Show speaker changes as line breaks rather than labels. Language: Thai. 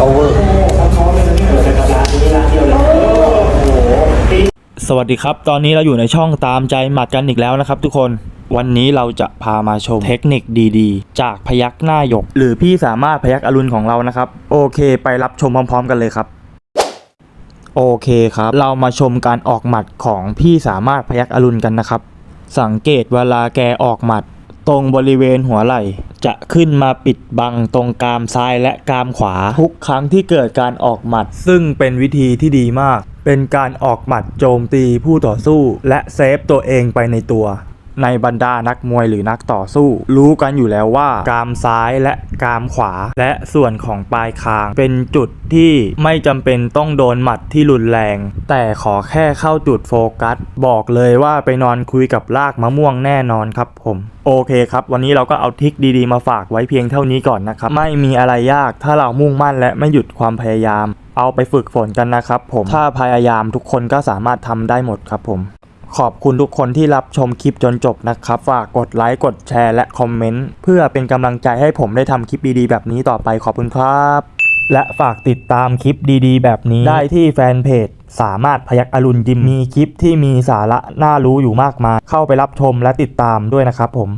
power สวัสดีครับ ตอนนี้เราอยู่ในช่องตามใจหมัดกันอีกแล้วนะครับทุกคนวันนี้เราจะพามาชมเทคนิคดีๆ จากพยักหน้าหยก หรือพี่สามารถพยักอรุณของเรานะครับ โอเค ไปรับชมพร้อม ๆ กันเลยครับ โอเคครับ เรามาชมการออกหมัดของพี่สามารถพยักอรุณกันนะครับ สังเกตเวลาแกออกหมัด ตรงบริเวณหัวไหล่ จะขึ้นมาปิดบังตรงกรามซ้ายและกรามขวา ทุกครั้งที่เกิดการออกหมัด ซึ่งเป็นวิธีที่ดีมาก เป็นการออกหมัดโจมตีผู้ต่อสู้ และเซฟตัวเองไปในตัว ในบรรดานักมวยหรือนักต่อสู้ รู้กันอยู่แล้วว่ากรามซ้ายและกรามขวา และส่วนของปลายคาง เป็นจุดที่ไม่จำเป็นต้องโดนหมัดที่รุนแรง แต่ขอแค่เข้าจุดโฟกัส บอกเลยว่าไปนอนคุยกับรากมะม่วงแน่นอนครับผม โอเคครับ วันนี้เราก็เอาทิคดีๆมาฝากไว้เพียงเท่านี้ก่อนนะครับ ไม่มีอะไรยากถ้าเรามุ่งมั่นและไม่หยุดความพยายาม เอาไปฝึกฝนกันนะครับผมถ้าพยายามทุกคนก็สามารถทำได้หมดครับผม ขอบคุณทุกคนที่รับชมคลิปจนจบนะครับ ฝากกดไลค์กดแชร์และคอมเมนต์เพื่อเป็นกำลังใจให้ผมได้ทำคลิปดีๆ แบบนี้ต่อไปขอบคุณครับ และฝากติดตามคลิปดีๆ แบบนี้ได้ที่แฟนเพจสามารถพยักอรุณยิมมีคลิปที่มีสาระน่ารู้อยู่มากมายเข้าไปรับชมและติดตามด้วยนะครับผม